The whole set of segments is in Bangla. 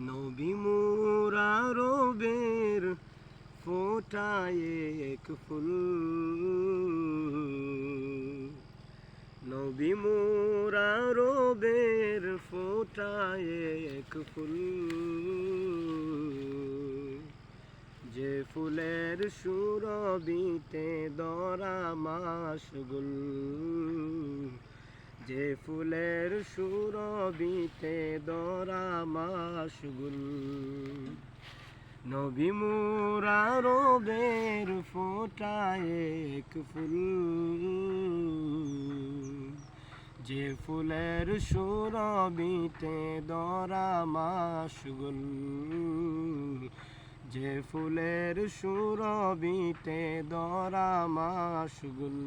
নবী মোরা রবের ফোটায় এক ফুল। নবী মোরা রবের ফোটায় এক ফুল। যে ফুলের সুরবিতে দরা মাসগুল। যে ফুলের সুরবিতে দরা মাসগুল নবী মুরা রবের ফোটায় এক ফুল। যে ফুলের সুরবিতে দরা মাসগুল যে ফুলের সুরবিতে দরা মাসগুল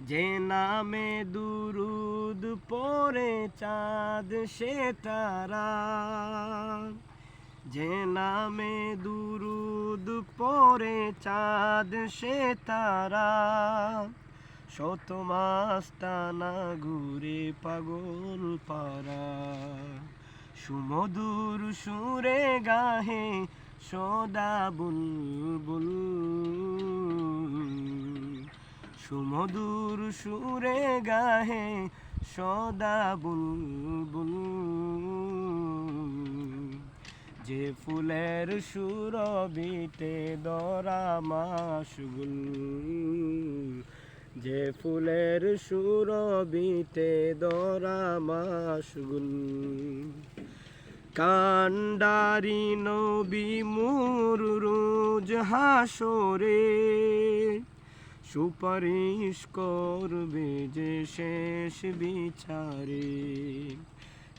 যে নামে দুরুদ পরে চাঁদ সে তারা। যে নামে দুরুদ পরে চাঁদ সে তারা। শত মাস টানা ঘুরে পাগল পারা সুমধুর সুরে গাহে সদা বুলবুল সুমধুর সুরে গাহে সদা বুলবুল। যে ফুলের সুর সুরবিতে দরা মাসগুল। যে ফুলের সুর সুরবিতে দরা মাসগুল। কান্ডারি নবী মুর রোজ হাসরে। সুপারিশ করবে যে শেষ বিচারে।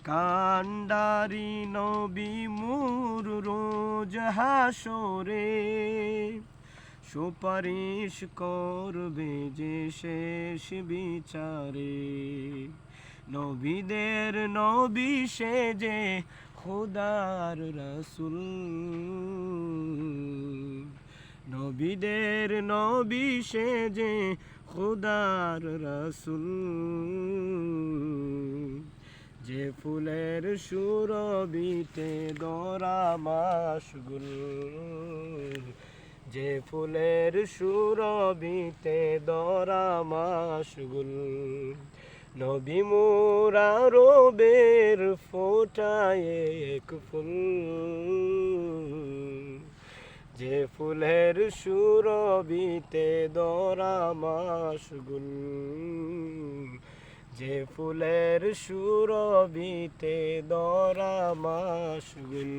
কান্ডারি নবী মুর রোজ হাসরে। সুপারিশ করবে যে শেষ বিচারে। নবীদের নবী সে যে খোদার রসুল। নবীদের নবী যে খোদার রসুল। যে ফুলের সুরবিতে দরা মাসগুল যে ফুলের সুরবিতে দরা মাসগুল নবী মোরা রবের ফোটায় এক ফুল। যে ফুলের সুরবিতে দরা মাসগুল যে ফুলের সুরবিতে দরা মাসগুল